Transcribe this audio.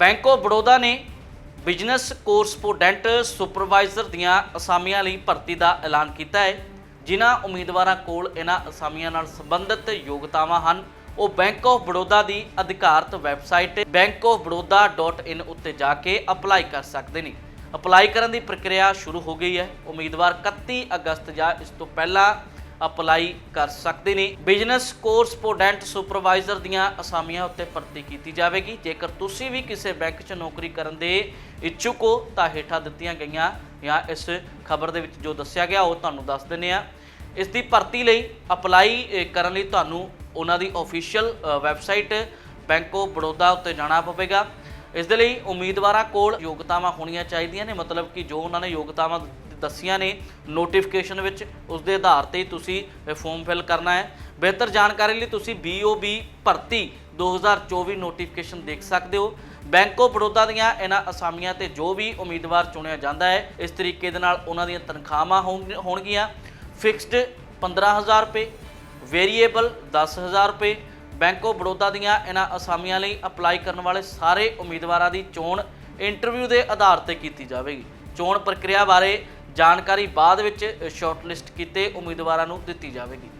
Bank of Baroda ਨੇ business ਕੋਰਸਪੋਡੈਂਟ supervisor ਦੀਆਂ ਅਸਾਮੀਆਂ ਲਈ ਭਰਤੀ ਦਾ ਐਲਾਨ ਕੀਤਾ ਹੈ। ਜਿਨ੍ਹਾਂ ਉਮੀਦਵਾਰਾਂ ਕੋਲ ਇਹਨਾਂ ਅਸਾਮੀਆਂ ਨਾਲ ਸੰਬੰਧਿਤ ਯੋਗਤਾਵਾਂ ਹਨ। ਉਹ ਬੈਂਕ ਆਫ ਬੜੌਦਾ ਦੀ ਅਧਿਕਾਰਤ ਵੈਬਸਾਈਟ bankofbaroda.in ਉੱਤੇ ਜਾ ਕੇ ਅਪਲਾਈ ਕਰ ਸਕਦੇ ਨੇ। ਅਪਲਾਈ ਕਰਨ ਦੀ ਪ੍ਰਕਿਰਿਆ ਸ਼ੁਰੂ ਹੋ ਗਈ ਹੈ। ਉਮੀਦਵਾਰ 31 ਅਗਸਤ ਜਾਂ ਇਸ ਤੋਂ ਪਹਿਲਾਂ ਅਪਲਾਈ ਕਰ ਸਕਦੇ ਨੇ। ਬਿਜ਼ਨਸ ਕੋਰਸ ਪੋਡੈਂਟ ਸੁਪਰਵਾਈਜ਼ਰ ਦੀਆਂ ਅਸਾਮੀਆਂ ਉੱਤੇ ਭਰਤੀ ਕੀਤੀ ਜਾਵੇਗੀ। ਜੇਕਰ ਤੁਸੀਂ ਵੀ ਕਿਸੇ ਬੈਂਕ 'ਚ ਨੌਕਰੀ ਕਰਨ ਦੇ ਇੱਛੁਕ ਹੋ, ਤਾਂ ਹੇਠਾਂ ਦਿੱਤੀਆਂ ਗਈਆਂ ਜਾਂ ਇਸ ਖਬਰ ਦੇ ਵਿੱਚ ਜੋ ਦੱਸਿਆ ਗਿਆ, ਉਹ ਤੁਹਾਨੂੰ ਦੱਸ ਦਿੰਨੇ ਆ ਇਸ ਦੀ ਭਰਤੀ ਲਈ ਅਪਲਾਈ ਕਰਨ ਲਈ ਤੁਹਾਨੂੰ ਉਹਨਾਂ ਦੀ official website Bank of Baroda ਉੱਤੇ ਜਾਣਾ ਪਵੇਗਾ। ਇਸ ਦੇ ਲਈ ਉਮੀਦਵਾਰਾਂ ਕੋਲ ਯੋਗਤਾਵਾਂ ਹੋਣੀਆਂ ਚਾਹੀਦੀਆਂ ਨੇ। ਮਤਲਬ ਕਿ ਜੋ ਉਹਨਾਂ ਨੇ ਯੋਗਤਾਵਾਂ ਦੱਸੀਆਂ ਨੇ ਨੋਟੀਫਿਕੇਸ਼ਨ ਵਿੱਚ ਉਸ ਦੇ ਆਧਾਰ ਤੇ ਹੀ ਤੁਸੀਂ ਫਾਰਮ ਫਿਲ ਕਰਨਾ ਹੈ। ਬਿਹਤਰ ਜਾਣਕਾਰੀ ਲਈ ਤੁਸੀਂ BOB ਭਰਤੀ 2024 ਨੋਟੀਫਿਕੇਸ਼ਨ ਦੇਖ ਸਕਦੇ ਹੋ। ਬੈਂਕ ਆਫ ਬੜੌਦਾ ਦੀਆਂ ਇਹਨਾਂ ਅਸਾਮੀਆਂ ਤੇ ਜੋ ਵੀ ਉਮੀਦਵਾਰ ਚੁਣਿਆ ਜਾਂਦਾ ਹੈ, ਇਸ ਤਰੀਕੇ ਦੇ ਨਾਲ ਉਹਨਾਂ ਦੀਆਂ ਤਨਖਾਹਾਂ ਹੋਣ- ਹੋਣਗੀਆਂ। ਫਿਕਸਡ 15000 ਰੁਪਏ ਵੇਰੀਏਬਲ 10000 ਰੁਪਏ। ਬੈਂਕ ਆਫ ਬੜੌਦਾ ਦੀਆਂ ਇਹਨਾਂ ਅਸਾਮੀਆਂ ਲਈ ਅਪਲਾਈ ਕਰਨ ਵਾਲੇ ਸਾਰੇ ਉਮੀਦਵਾਰਾਂ ਦੀ ਚੋਣ ਇੰਟਰਵਿਊ ਦੇ ਆਧਾਰ ਤੇ ਕੀਤੀ ਜਾਵੇਗੀ। ਚੋਣ ਪ੍ਰਕਿਰਿਆ ਬਾਰੇ ਜਾਣਕਾਰੀ ਬਾਅਦ ਵਿੱਚ ਸ਼ਾਰਟਲਿਸਟ ਕੀਤੇ ਉਮੀਦਵਾਰਾਂ ਨੂੰ ਦਿੱਤੀ ਜਾਵੇਗੀ।